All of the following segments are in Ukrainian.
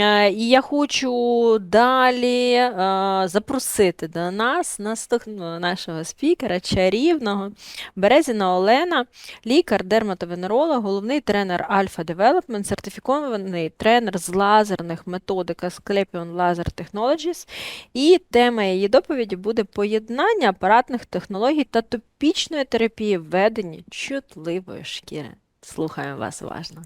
Е, І я хочу далі е, запросити до нас наступного нашого спікера, чарівного Березіна Олена, лікар, дерматовенеролог, головний тренер Alpha Development, сертифікований тренер з лазерних методик Asclepion Laser Technologies. І тема її доповіді буде поєднання апаратних технологій та топічної терапії введення чутливої шкіри. Слухаємо вас уважно.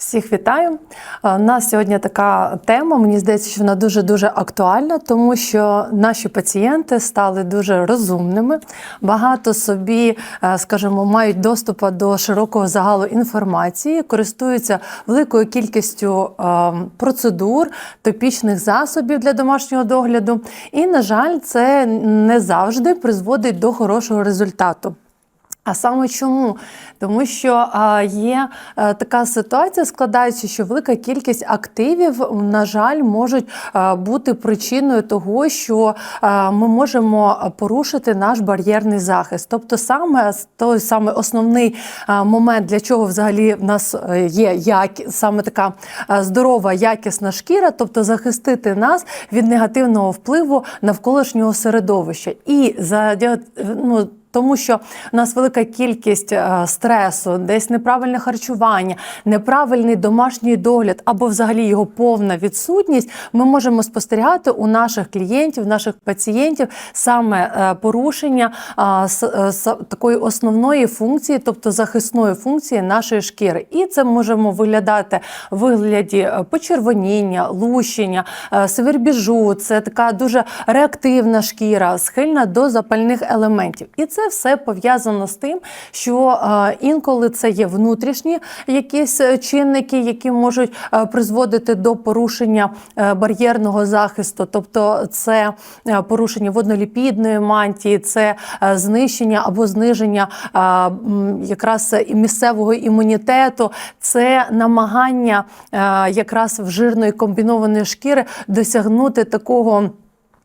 Всіх вітаю. Е, У нас сьогодні така тема. Мені здається, що вона дуже дуже актуальна, тому що наші пацієнти стали дуже розумними. Багато собі, е, скажімо, мають доступу до широкого загалу інформації, користуються великою кількістю е, процедур, топічних засобів для домашнього догляду. І, на жаль, це не завжди призводить до хорошого результату. А саме чому? Тому що є а, така ситуація, складається, що велика кількість активів, на жаль, можуть а, бути причиною того, що а, ми можемо порушити наш бар'єрний захист. Тобто, саме той саме основний момент, для чого взагалі в нас е, є як саме така здорова, якісна шкіра, тобто захистити нас від негативного впливу навколишнього середовища. І за ну, тому що у нас велика кількість е, стресу, десь неправильне харчування, неправильний домашній догляд або взагалі його повна відсутність. Ми можемо спостерігати у наших клієнтів, наших пацієнтів саме е, порушення е, такої основної функції, тобто захисної функції нашої шкіри. І це можемо виглядати в вигляді почервоніння, лущення, свербіжу. Це така дуже реактивна шкіра, схильна до запальних елементів. І це все пов'язано з тим, що е, інколи це є внутрішні якісь е, чинники, які можуть е, призводити до порушення бар'єрного захисту, тобто це порушення водноліпідної мантії, це знищення або зниження якраз місцевого імунітету, це намагання якраз в жирної комбінованої шкіри досягнути такого.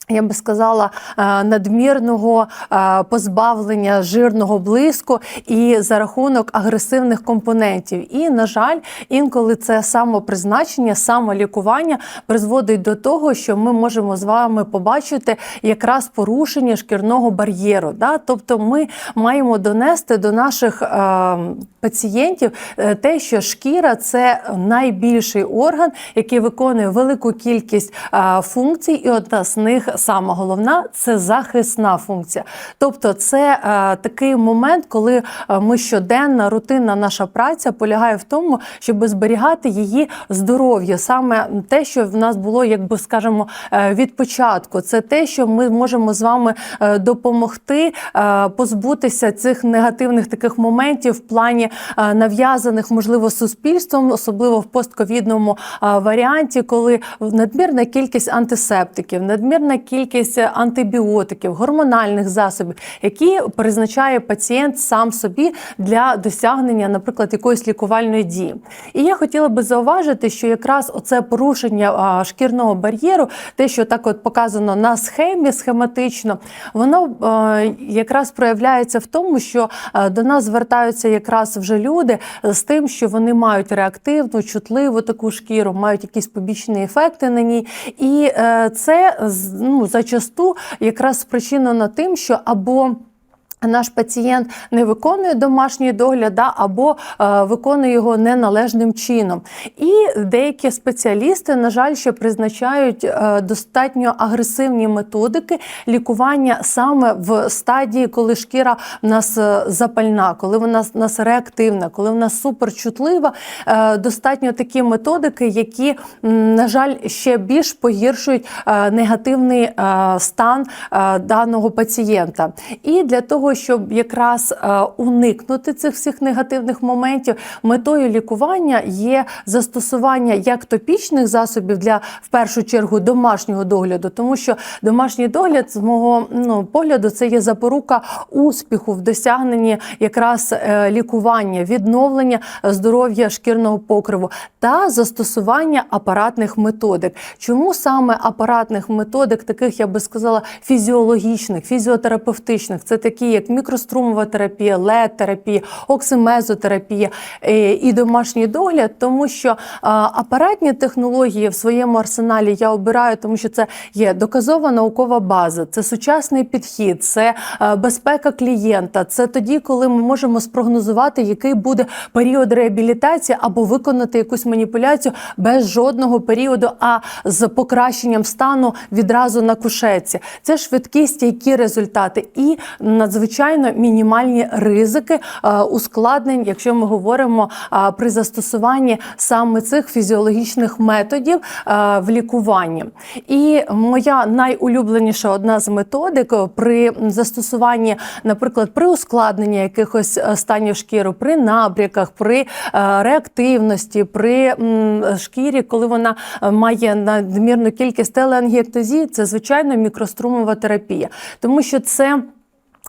Я би сказала, е, надмірного е, позбавлення жирного блиску і за рахунок агресивних компонентів. І, на жаль, інколи це самопризначення, самолікування призводить до того, що ми можемо з вами побачити якраз порушення шкірного бар'єру. Да? Тобто ми маємо донести до наших е, пацієнтів те, що шкіра це найбільший орган, який виконує велику кількість функцій, і одна з них сама головна це захисна функція. Тобто, це е, такий момент, коли е, ми щоденна рутинна наша праця полягає в тому, щоб зберігати її здоров'я, саме те, що в нас було, якби скажемо, е, від початку. Це те, що ми можемо з вами е, допомогти позбутися цих негативних таких моментів в плані нав'язаних, можливо, суспільством, особливо в постковідному варіанті, коли надмірна кількість антисептиків, надмірна кількість антибіотиків, гормональних засобів, які призначає пацієнт сам собі для досягнення, наприклад, якоїсь лікувальної дії. І я хотіла би зауважити, що якраз оце порушення шкірного бар'єру, те, що так от показано на схемі схематично, воно якраз проявляється в тому, що до нас звертаються якраз вже люди з тим, що вони мають реактивну, чутливу таку шкіру, мають якісь побічні ефекти на ній. І е, це з- ну, зачасту якраз спричинена тим, що або наш пацієнт не виконує домашній догляд, да, або е, виконує його неналежним чином. І деякі спеціалісти, на жаль, ще призначають е, достатньо агресивні методики лікування саме в стадії, коли шкіра в нас е, запальна, коли вона в нас реактивна, коли вона суперчутлива. Е, достатньо такі методики, які, на жаль, ще більш погіршують е, негативний е, стан е, даного пацієнта. І для того, щоб якраз е, уникнути цих всіх негативних моментів, метою лікування є застосування як топічних засобів для в першу чергу домашнього догляду, тому що домашній догляд, з мого ну, погляду, це є запорука успіху в досягненні якраз е, лікування, відновлення здоров'я шкірного покриву та застосування апаратних методик. Чому саме апаратних методик, таких я би сказала, фізіологічних, фізіотерапевтичних, це такі як мікрострумова терапія, лед-терапія, оксимезотерапія е, і домашній догляд, тому що апаратні технології в своєму арсеналі я обираю, тому що це є доказова наукова база, це сучасний підхід, це е, безпека клієнта. Це тоді, коли ми можемо спрогнозувати, який буде період реабілітації або виконати якусь маніпуляцію без жодного періоду, а з покращенням стану відразу на кушетці. Це швидкі стійкі результати і надзвичайно мінімальні ризики е, ускладнень, якщо ми говоримо е, при застосуванні саме цих фізіологічних методів е, в лікуванні. І моя найулюбленіша одна з методик при застосуванні, наприклад, при ускладненні якихось станів шкіри, при набряках, при реактивності, при шкірі, коли вона має надмірну кількість телеангіектозії, це звичайно мікрострумова терапія, тому що це.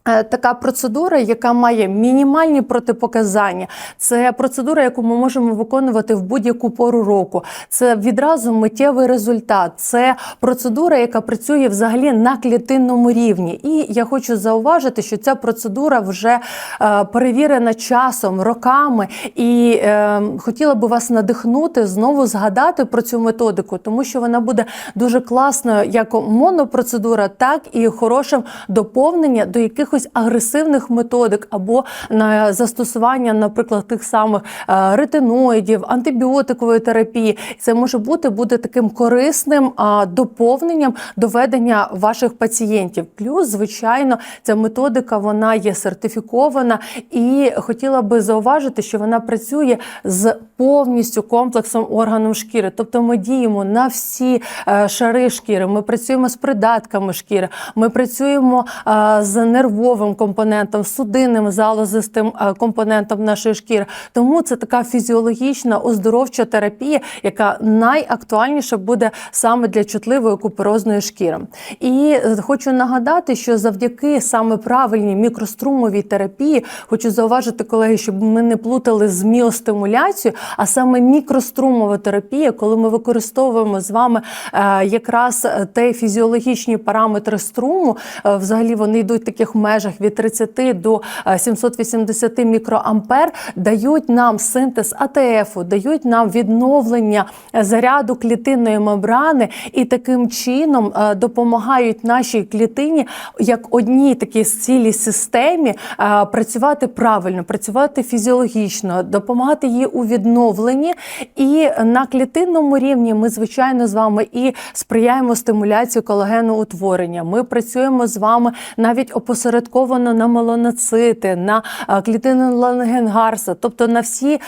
Е, Така процедура, яка має мінімальні протипоказання, це процедура, яку ми можемо виконувати в будь-яку пору року. Це відразу миттєвий результат. Це процедура, яка працює взагалі на клітинному рівні. І я хочу зауважити, що ця процедура вже е, перевірена часом, роками. І е, хотіла би вас надихнути знову згадати про цю методику, тому що вона буде дуже класною як монопроцедура, так і хорошим доповнення до якихось агресивних методик або на застосування, наприклад, тих самих е, ретиноїдів, антибіотикової терапії. Це може бути буде таким корисним доповненням до ведення ваших пацієнтів. Плюс, звичайно, ця методика вона є сертифікована, і хотіла би зауважити, що вона працює з повністю комплексом органів шкіри. Тобто ми діємо на всі е, шари шкіри. Ми працюємо з придатками шкіри, ми працюємо е, з нервовим компонентом, судинним залозистим е, компонентом нашої шкіри. Тому це така фізіологічна оздоровча терапія, яка найактуальніша буде саме для чутливої куперозної шкіри. І е, хочу нагадати, що завдяки саме правильній мікрострумовій терапії, хочу зауважити, колеги, щоб ми не плутали з міостимуляцією, а саме мікрострумова терапія, коли ми використовуємо з вами е, якраз те фізіологічні параметри струму, взагалі вони йдуть таких межах від 30 до е, 780 мікроампер, дають нам синтез АТФ, дають нам відновлення е, заряду клітинної мембрани і таким чином е, допомагають нашій клітині як одній такій цілій системі е, працювати правильно, працювати фізіологічно, допомагати їй у відновленні. І на клітинному рівні ми, звичайно, з вами і сприяємо стимуляції колагеноутворення. Ми працюємо з вами навіть опосередковано на меланоцити, на клітини Лангенгарса, тобто на всі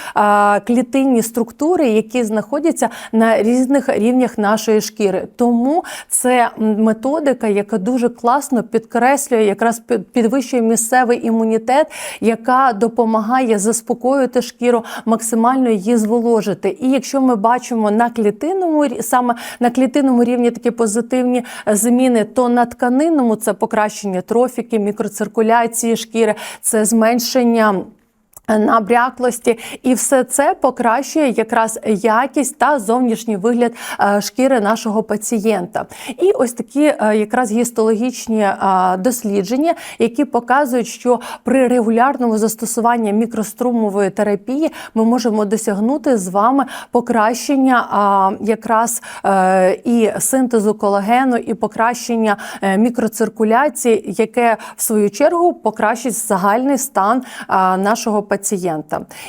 клітинні структури, які знаходяться на різних рівнях нашої шкіри. Тому це методика, яка дуже класно підкреслює, якраз під- підвищує місцевий імунітет, яка допомагає заспокоїти шкіру, максимально її зволожити. І якщо ми бачимо на клітинному саме на клітинному рівні такі позитивні е, зміни, то на тканинному це покращення трофіки, мікроциркуляції шкіри, це зменшення. Набряклості, і все це покращує якраз якість та зовнішній вигляд е, шкіри нашого пацієнта. І ось такі е, якраз гістологічні е, дослідження, які показують, що при регулярному застосуванні мікрострумової терапії ми можемо досягнути з вами покращення якраз і синтезу колагену, і покращення мікроциркуляції, яке в свою чергу покращить загальний стан нашого пацієнта.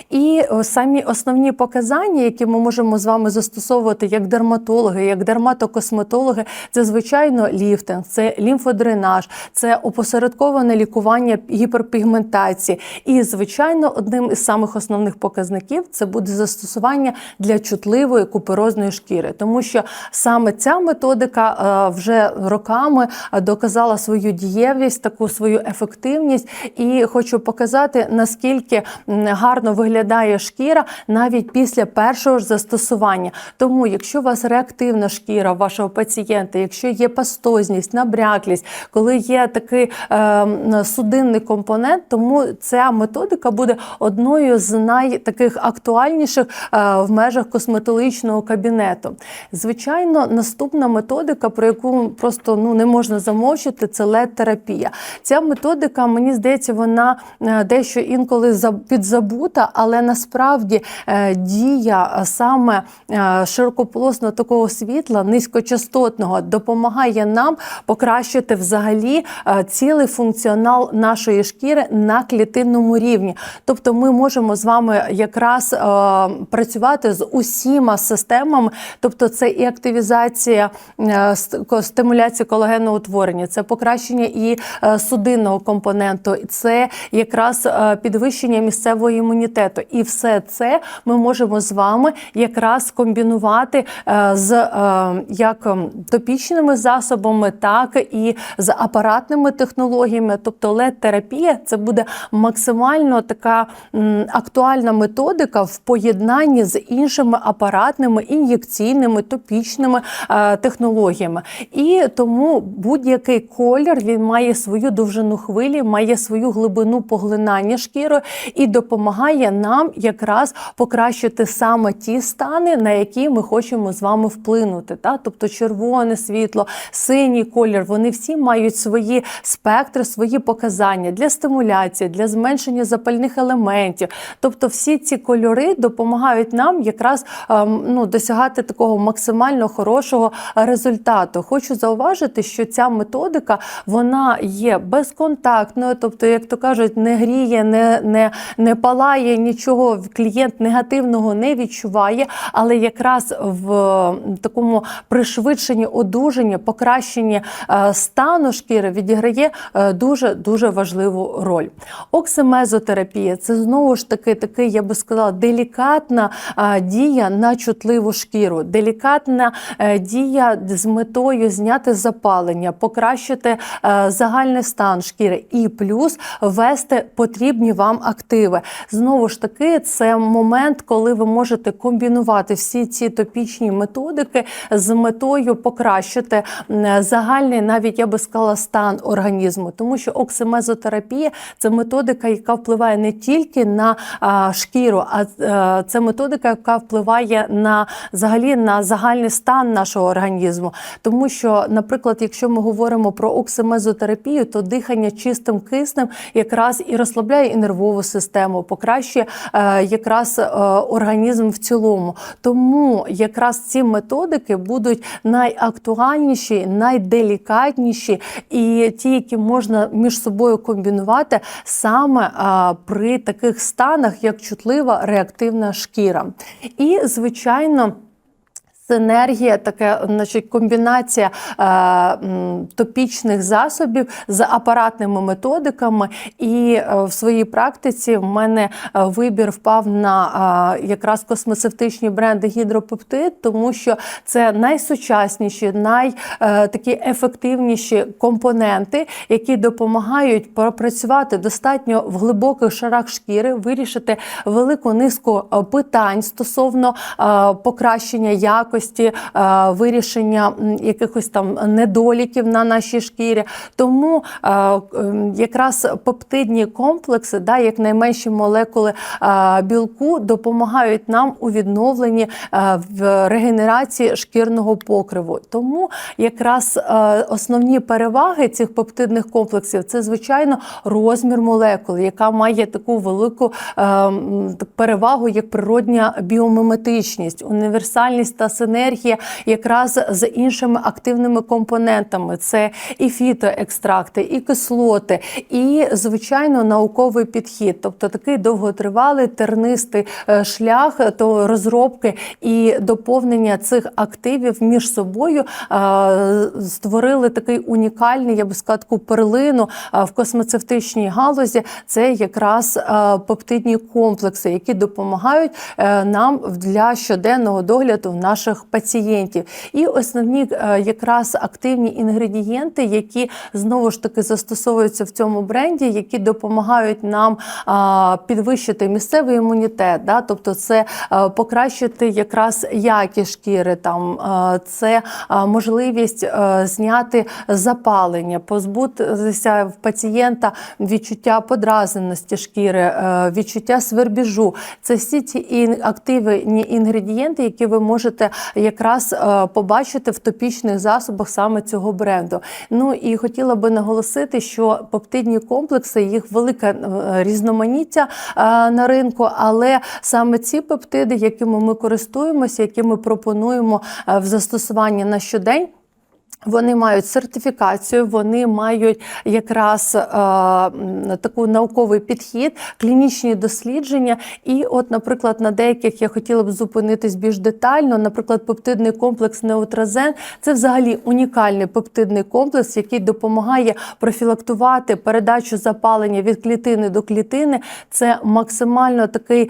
І самі основні показання, які ми можемо з вами застосовувати як дерматологи, як дерматокосметологи, це звичайно ліфтинг, це лімфодренаж, це опосередковане лікування гіперпігментації. І, звичайно, одним із самих основних показників це буде застосування для чутливої куперозної шкіри, тому що саме ця методика е, вже роками е, доказала свою дієвість, таку свою ефективність. І хочу показати, наскільки гарно виглядає шкіра навіть після першого ж застосування. Тому, якщо у вас реактивна шкіра вашого пацієнта, якщо є пастозність, набряклість, коли є такий е, судинний компонент, тому ця методика буде одною з найтаких актуальніших е, в межах косметологічного кабінету. Звичайно, наступна методика, про яку просто ну не можна замовчити, це лед-терапія. Ця методика, мені здається, вона е, дещо інколи підзабута, але насправді е, дія е, саме е, широкополосного такого світла, низькочастотного, допомагає нам покращити взагалі цілий функціонал нашої шкіри на клітинному рівні. Тобто, ми можемо з вами якраз працювати з усіма системами, тобто це і активізація стимуляція колагенного утворення, це покращення і судинного компоненту, це якраз підвищення місцевого імунітету. І все це ми можемо з вами якраз комбінувати е, з е, як ем, топічними засобами, так і з апаратними технологіями. Тобто лед-терапія це буде максимально така актуальна методика в поєднанні з іншими апаратними, ін'єкційними, топічними е, технологіями. І тому будь-який колір він має свою довжину хвилі, має свою глибину поглинання шкірою і допомагає нам якраз покращити саме ті стани, на які ми хочемо з вами вплинути. Та? Тобто червоне світло, синій колір, вони всі мають свої спектри, свої показання для стимуляції, для зменшення запальних елементів. Тобто, всі ці кольори допомагають нам якраз ем, ну, досягати такого максимально хорошого результату. Хочу зауважити, що ця методика вона є безконтактною, тобто, як то кажуть, не гріє, не, не, не палає нічого. Клієнт негативного не відчуває, але якраз в такому пришвидшенні одужання, покращенні е, стану шкіри відіграє е, дуже дуже важливу роль. Оксимезотерапія це знову ж таки такий, я би сказала, делікатна е, дія на чутливу шкіру, делікатна дія з метою зняти запалення, покращити загальний стан шкіри і плюс ввести потрібні вам активи. Знову ж таки, це момент, коли ви можете комбінувати всі ці топічні методики з метою покращити загальний, навіть я би сказала, стан організму, тому що оксимезотерапія це методика, яка впливає не тільки на шкіру, а е, це методика, яка впливає на взагалі на загальний стан нашого організму. Тому що, наприклад, якщо ми говоримо про оксимезотерапію, то дихання чистим киснем якраз і розслабляє і нервову систему, покращує е, якраз е, організм в цілому. Тому якраз ці методики будуть найактуальніші, найделікатніші, і ті, які можна між собою комбінувати саме е, при таких станах, як чутлива реактивна шкіра. І, звичайно. Синергія, така, значить, комбінація е, топічних засобів з апаратними методиками. І е, в своїй практиці в мене е, вибір впав на е, якраз космецевтичні бренди гідропептид, тому що це найсучасніші, най е, такі ефективніші компоненти, які допомагають пропрацювати достатньо в глибоких шарах шкіри, вирішити велику низку питань стосовно покращення якості, е, вирішення якихось там недоліків на нашій шкірі. Тому е, якраз пептидні комплекси, да, як найменші молекули е, білку, допомагають нам у відновленні в регенерації шкірного покриву. Тому якраз основні переваги цих пептидних комплексів це звичайно розмір молекул, яка має таку велику перевагу, як природня біомиметичність, універсальність та синергія якраз з іншими активними компонентами. Це і фітоекстракти, і кислоти, і звичайно науковий підхід, тобто такий довготривалий тернистий е, шлях до розробки і доповнення цих активів між собою е, створили такий унікальний, я би сказала, таку перлину е, в космецевтичній галузі. Це якраз пептидні комплекси, які допомагають нам для щоденного догляду наших наших пацієнтів. І основні е, якраз активні інгредієнти, які знову ж таки застосовуються в цьому бренді, які допомагають нам підвищити місцевий імунітет. Да? Тобто, це е, покращити якраз якість шкіри, там е, це можливість зняти запалення, позбутися в пацієнта відчуття подразненості шкіри, відчуття свербіжу. Це всі ці активні інгредієнти, які ви можете якраз е, побачити в топічних засобах саме цього бренду. Ну і хотіла би наголосити, що пептидні комплекси їх велике е, різноманіття е, на ринку, але саме ці пептиди, якими ми користуємося, які ми пропонуємо в застосуванні на щодень. Вони мають сертифікацію, вони мають якраз е, таку науковий підхід, клінічні дослідження. І, от, наприклад, на деяких я хотіла б зупинитись більш детально. Наприклад, пептидний комплекс Неотразен це взагалі унікальний пептидний комплекс, який допомагає профілактувати передачу запалення від клітини до клітини. Це максимально такий, е,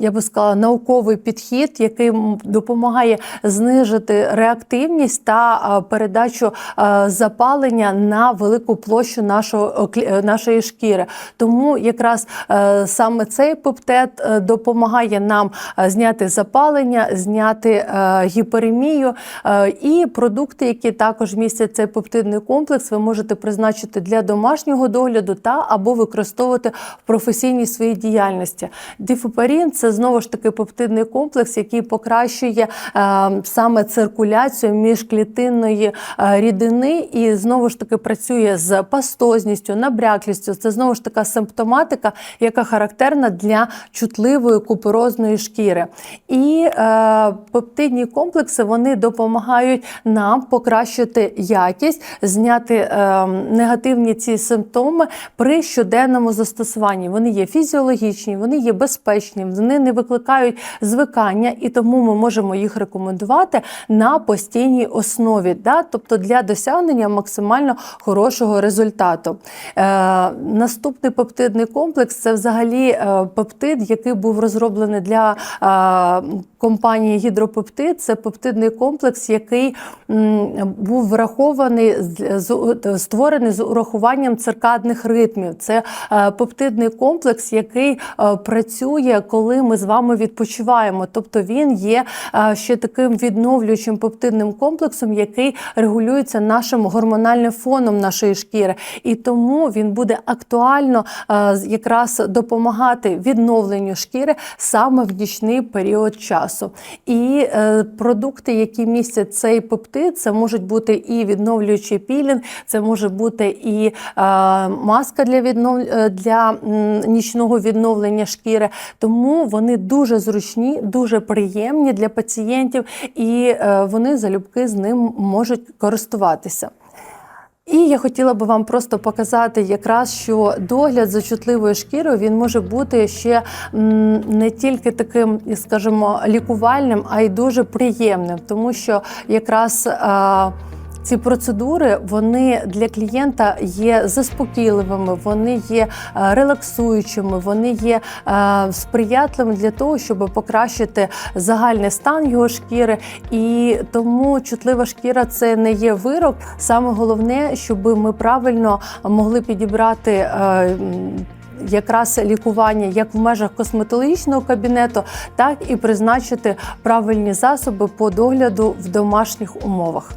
я би сказала, науковий підхід, який допомагає знижити реактивність та е, передачу е, запалення на велику площу нашого е, е, нашої шкіри. Тому якраз е, саме цей пептид е, допомагає нам е, зняти запалення, зняти е, гіперемію. Е, І продукти, які також містять цей пептидний комплекс, ви можете призначити для домашнього догляду та або використовувати в професійній своїй діяльності. Дифупарін це знову ж таки пептидний комплекс, який покращує е, саме циркуляцію міжклітинної е, рідини і знову ж таки працює з пастозністю, набряклістю. Це знову ж така симптоматика, яка характерна для чутливої куперозної шкіри. І е, пептидні комплекси вони допомагають нам покращити якість, зняти е, негативні ці симптоми при щоденному застосуванні. Вони є фізіологічні, вони є безпечні, вони не викликають звикання, і тому ми можемо їх рекомендувати на постійній основі, да? тобто для досягнення максимально хорошого результату. Е, наступний пептидний комплекс це взагалі е, пептид, який був розроблений для е, компанії Гідропептид. Це пептидний комплекс, який був врахований створений з урахуванням циркадних ритмів. Це е, пептидний комплекс, який е, працює, коли ми з вами відпочиваємо. Тобто він є е, ще таким відновлюючим пептидним комплексом, який регулюється нашим гормональним фоном нашої шкіри. І тому він буде актуально якраз допомагати відновленню шкіри саме в нічний період часу. І е, продукти, які містять цей пептид, це можуть бути і відновлюючий пілінг, це може бути і е, маска для віднов... е, для нічного відновлення шкіри. Тому вони дуже зручні, дуже приємні для пацієнтів, і е, вони залюбки з ним можуть користуватися. І я хотіла би вам просто показати, якраз що догляд за чутливою шкірою він може бути ще не тільки таким, скажімо, лікувальним, а й дуже приємним, тому що якраз. Ці процедури вони для клієнта є заспокійливими, вони є е, релаксуючими, вони є е, сприятливими для того, щоб покращити загальний стан його шкіри. І тому чутлива шкіра це не є вирок. Саме головне, щоб ми правильно могли підібрати. е, Якраз лікування як в межах косметологічного кабінету, так і призначити правильні засоби по догляду в домашніх умовах.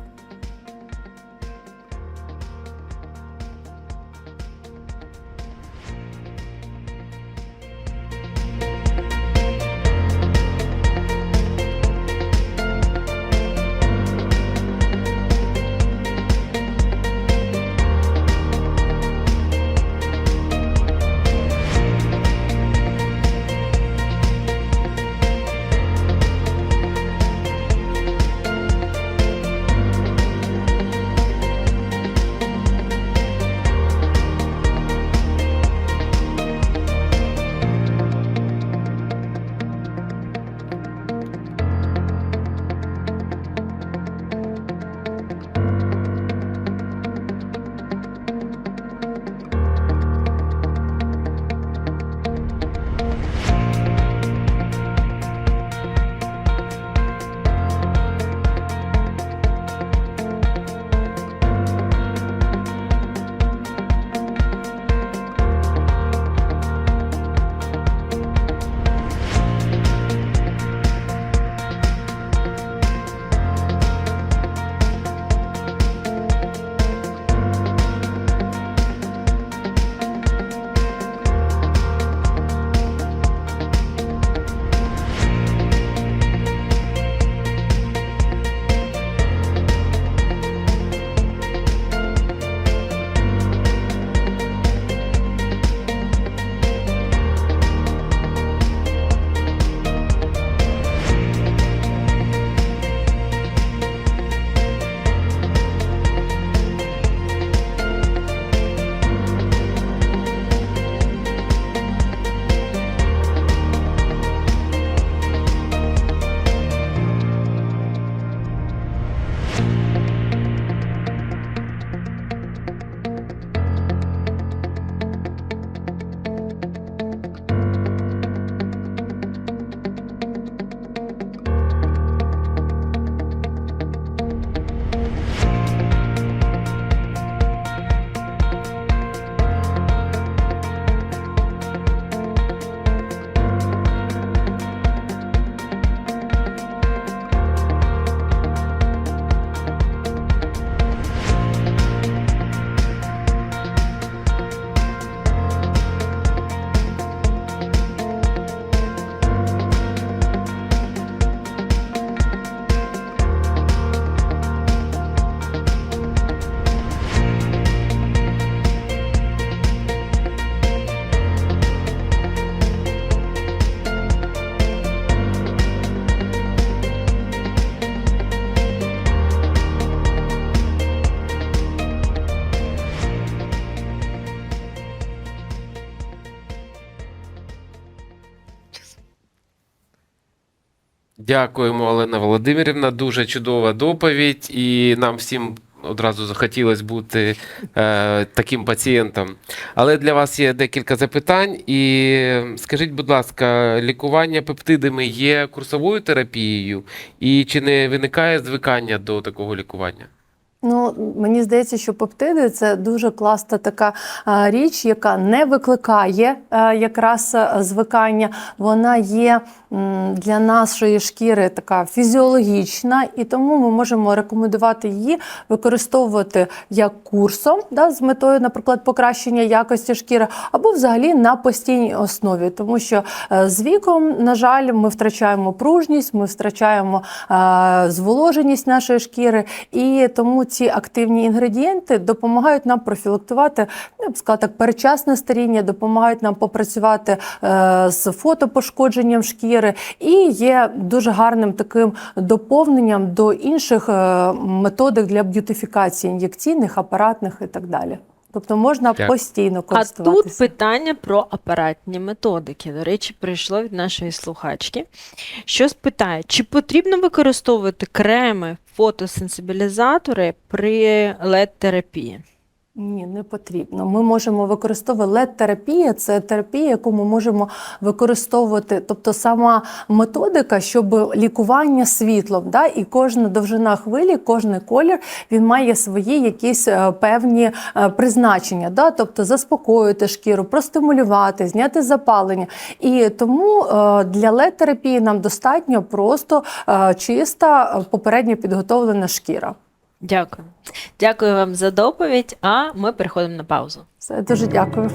Дякуємо, Олена Володимирівна. Дуже чудова доповідь, і нам всім одразу захотілося бути е, таким пацієнтом. Але для вас є декілька запитань. І скажіть, будь ласка, лікування пептидами є курсовою терапією, і чи не виникає звикання до такого лікування? Ну, мені здається, що пептиди це дуже класна така річ, яка не викликає якраз звикання. Вона є для нашої шкіри така фізіологічна, і тому ми можемо рекомендувати її використовувати як курсом, да, з метою, наприклад, покращення якості шкіри, або взагалі на постійній основі, тому що е, з віком, на жаль, ми втрачаємо пружність, ми втрачаємо е, зволоженість нашої шкіри, і тому ці активні інгредієнти допомагають нам профілактувати, я б сказала так, передчасне старіння, допомагають нам попрацювати е, з фотопошкодженням шкіри, і є дуже гарним таким доповненням до інших е, методик для б'ютифікації ін'єкційних, апаратних і так далі. Тобто можна Дякую. постійно А тут питання про апаратні методики. До речі, прийшло від нашої слухачки. Що спитає, чи потрібно використовувати креми, фотосенсибілізатори при LED-терапії? Ні, не потрібно. Ми можемо використовувати LED-терапія, це терапія, яку ми можемо використовувати, тобто сама методика, щоб лікування світлом, да? і кожна довжина хвилі, кожний колір він має свої якісь е, певні е, призначення, да? тобто заспокоїти шкіру, простимулювати, зняти запалення. І тому е, для LED-терапії нам достатньо просто чиста, попередньо підготовлена шкіра. Дякую. Дякую вам за доповідь, а ми переходимо на паузу. Все, дуже дякую.